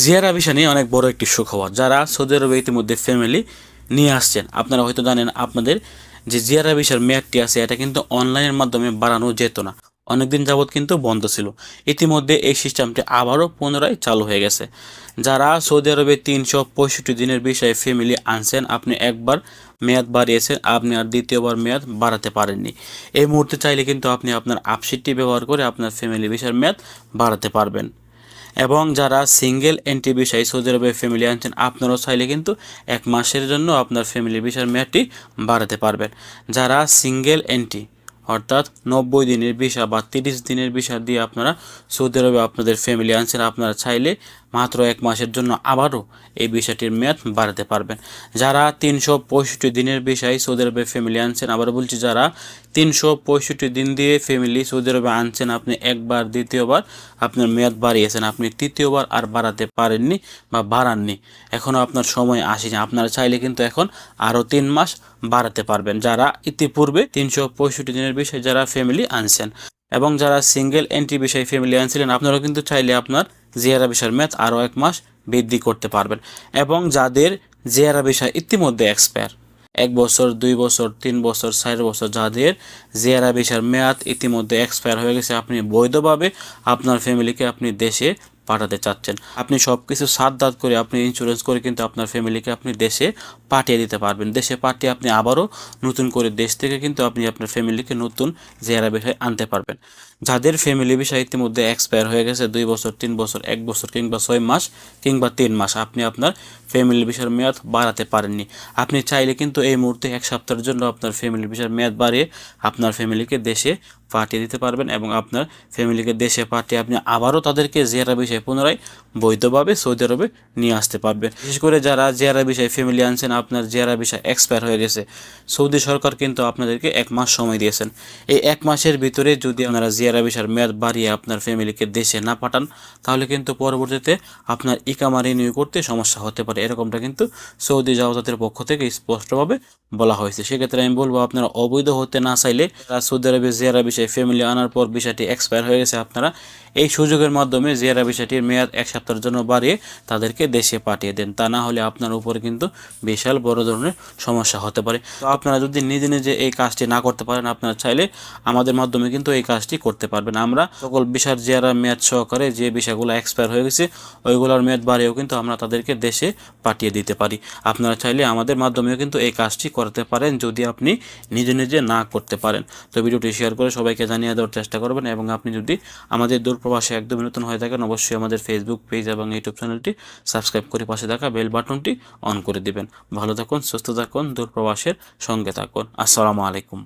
Jiara visa নিয়ে অনেক বড় একটি সুখবর, যারা সৌদি আরবে ইতিমধ্যে ফ্যামিলি নিয়ে আসছেন। আপনারা হয়তো জানেন আপনাদের যে জিয়ারা ভিসার মেয়াদটি আছে, এটা কিন্তু অনলাইনের মাধ্যমে বাড়ানো যেত না। অনেকদিন যাবৎ কিন্তু বন্ধ ছিল। ইতিমধ্যে এই সিস্টেমটি আবারও পুনরায় চালু হয়ে গেছে। যারা সৌদি আরবে তিনশো পঁয়ষট্টি দিনের বিষয়ে ফ্যামিলি আনছেন, আপনি একবার মেয়াদ বাড়িয়েছেন, আপনি আর দ্বিতীয়বার মেয়াদ বাড়াতে পারেননি। এই মুহূর্তে চাইলে কিন্তু আপনি আপনার আপশিটটি ব্যবহার করে আপনার ফ্যামিলি ভিসার মেয়াদ বাড়াতে পারবেন। এবং যারা সিঙ্গেল এন্ট্রি বিষয় সৌদি আরবে ফ্যামিলি আনছেন, আপনারাও চাইলে কিন্তু এক মাসের জন্য আপনার ফ্যামিলি বিষয়ের মেয়াদটি বাড়াতে পারবেন। যারা সিঙ্গেল এন্ট্রি, অর্থাৎ নব্বই দিনের ভিসা বা তিরিশ দিনের ভিসা দিয়ে আপনারা সৌদি আরবে আপনাদের ফ্যামিলি আনছেন, আপনারা চাইলে মাত্র এক মাসের জন্য আবারও এই বিষয়টির মেয়াদ বাড়াতে পারবেন। যারা তিনশো পঁয়ষট্টি দিনের বিষয় সৌদি আরবে ফ্যামিলি আনছেন, আবার বলছি যারা তিনশো পঁয়ষট্টি দিন দিয়ে ফ্যামিলি সৌদি আরবে আনছেন, আপনি একবার, দ্বিতীয়বার আপনার মেয়াদ বাড়িয়েছেন। আপনি তৃতীয়বার আর বাড়াতে পারেননি বা বাড়াননি। এখনও আপনার সময় আসেনি। আপনারা চাইলে কিন্তু এখন আরও তিন মাস বাড়াতে পারবেন। যারা ইতিপূর্বে তিনশো পঁয়ষট্টি দিনের বিষয়ে যারা ফ্যামিলি আনছেন এবং যারা সিঙ্গেল এন্ট্রি বিষয়ে ফ্যামিলি আনছিলেন, আপনারাও কিন্তু চাইলে আপনার জিয়ারা বিষয়ের মেয়াদ আরও এক মাস বৃদ্ধি করতে পারবেন এবং যাদের জিয়ারা বিষয় ইতিমধ্যে এক্সপায়ার এক বছর, দুই বছর, তিন বছর, চার বছর, যাদের জিয়ারা ভিসার মেয়াদ ইতিমধ্যে এক্সপায়ার হয়ে গেছে, আপনি বৈধভাবে আপনার ফ্যামিলিকে আপনি দেশে পাঠাতে চাচ্ছেন। আপনি সব কিছু সাত দাঁত করে আপনি ইন্স্যুরেন্স করে কিন্তু আপনার ফ্যামিলিকে আপনি দেশে পাঠিয়ে দিতে পারবেন। দেশে পাঠিয়ে আপনি আবারও নতুন করে দেশ থেকে কিন্তু আপনি আপনার ফ্যামিলিকে নতুন জেরা বিষয় আনতে পারবেন। যাদের ফ্যামিলি বিষয় ইতিমধ্যে এক্সপায়ার হয়ে গেছে দুই বছর, তিন বছর, এক বছর কিংবা ছয় মাস কিংবা তিন মাস, আপনি আপনার ফ্যামিলি বিষয়ের মেয়াদ বাড়াতে পারেননি। আপনি চাইলে কিন্তু এই মুহূর্তে এক সপ্তাহের জন্য আপনার ফ্যামিলি বিষয়ের মেয়াদ বাড়িয়ে আপনার ফ্যামিলিকে দেশে পাঠিয়ে দিতে পারবেন এবং আপনার ফ্যামিলিকে দেশে পাঠিয়ে আপনি আবারও তাদেরকে জেরা বিষয়ে পুনরায় বৈধভাবে সৌদি আরবে নিয়ে আসতে পারবেন বিশেষ করে যারা জিয়ারা বিষয়ে ফ্যামিলি আনছেন, আপনার জিয়ারা বিষয় এক্সপায়ার হয়ে গেছে। সৌদি সরকার কিন্তু আপনাদেরকে এক মাস সময় দিয়েছেন। এই এক মাসের ভিতরে যদি আপনারা জিয়ারা বিষয়ের মেয়াদ বাড়িয়ে আপনার ফ্যামিলিকে দেশে না পাঠান, তাহলে কিন্তু পরবর্তীতে আপনার ইকামা রিনিউ করতে সমস্যা হতে পারে। এরকমটা কিন্তু সৌদি জাওয়াতের পক্ষ থেকে স্পষ্টভাবে বলা হয়েছে। সেক্ষেত্রে আমি বলব, আপনারা অবৈধ হতে না চাইলে সৌদি আরবে জিয়ারা বিষয় ফ্যামিলি আনার পর বিষয়টি এক্সপায়ার হয়ে গেছে, আপনারা এই সুযোগের মাধ্যমে জিয়ারা বিষয়টির মেয়াদ এক সপ্তাহের জন্য বাড়িয়ে তাদেরকে দেশে পাঠিয়ে দেন। তা না হলে আপনার উপরে কিন্তু বিশাল বড় ধরনের সমস্যা হতে পারে। তো আপনারা যদি নিজে নিজে এই কাজটি না করতে পারেন, আপনারা চাইলে আমাদের মাধ্যমে কিন্তু এই কাজটি করতে পারবেন। আমরা সকল বিষয়ের জিয়ারা মেয়াদ সহকারে যে বিষয়গুলো এক্সপায়ার হয়ে গেছে, ওইগুলোর মেয়াদ বাড়িয়েও কিন্তু আমরা তাদেরকে দেশে পাঠিয়ে দিতে পারি। আপনারা চাইলে আমাদের মাধ্যমেও কিন্তু এই কাজটি করতে পারেন যদি আপনি নিজে নিজে না করতে পারেন। তো ভিডিওটি শেয়ার করে সবাইকে জানিয়ে দেওয়ার চেষ্টা করবেন এবং আপনি যদি আমাদের দূরপ্রবাসে একদম নতুন হয়ে থাকেন, অবশ্যই আমাদের ফেসবুক পেজ এবং ইউটিউব চ্যানেলটি সাবস্ক্রাইব করে পাশে থাকা বেল বাটনটি অন করে দিবেন। ভালো থাকুন, সুস্থ থাকুন, দূরপ্রবাসের সঙ্গে থাকুন। আসসালামু আলাইকুম।